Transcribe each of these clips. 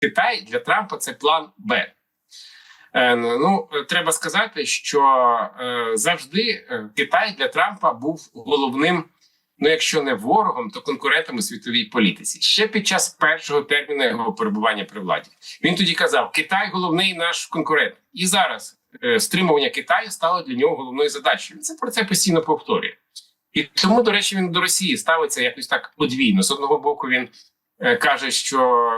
Китай для Трампа це план Б. Е, Ну, треба сказати, що е, завжди е, Китай для Трампа був головним, ну якщо не ворогом, то конкурентом у світовій політиці. Ще під час першого терміну його перебування при владі. Він тоді казав: Китай головний наш конкурент. І зараз стримування Китаю стало для нього головною задачею. Він це про це постійно повторює. І тому, до речі, він до Росії ставиться якось так подвійно. З одного боку, він каже, що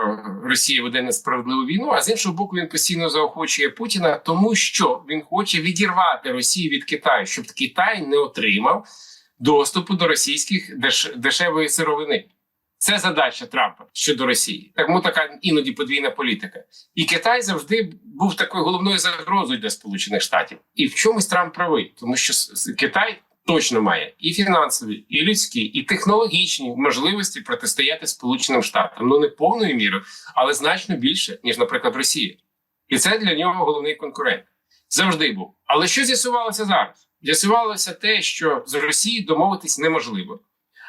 Росія веде несправедливу війну, а з іншого боку, він постійно заохочує Путіна, тому що він хоче відірвати Росію від Китаю, щоб Китай не отримав доступу до російських деш... дешевої сировини. Це задача Трампа щодо Росії. Тому така іноді подвійна політика. І Китай завжди був такою головною загрозою для Сполучених Штатів. І в чомусь Трамп правий, тому що Китай точно має і фінансові, і людські, і технологічні можливості протистояти Сполученим Штатам. Ну не повною мірою, але значно більше, ніж, наприклад, Росія. І це для нього головний конкурент. Завжди був. Але що з'ясувалося зараз? З'ясувалося те, що з Росією домовитись неможливо.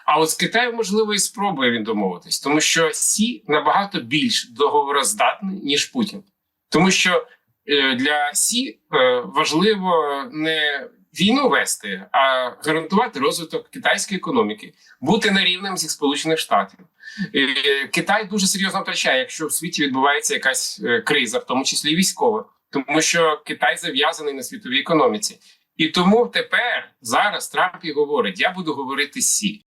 А от з Китаєм, можливо, і спробує він домовитись, тому що Сі набагато більш договороздатний, ніж Путін. Тому що е, для Сі е, важливо не війну вести, а гарантувати розвиток китайської економіки, бути на рівнем зі Сполучених Штатів. Китай дуже серйозно втрачає, якщо в світі відбувається якась е, криза, в тому числі військова, тому що Китай зав'язаний на світовій економіці. І тому тепер зараз Трамп і говорить: я буду говорити Сі.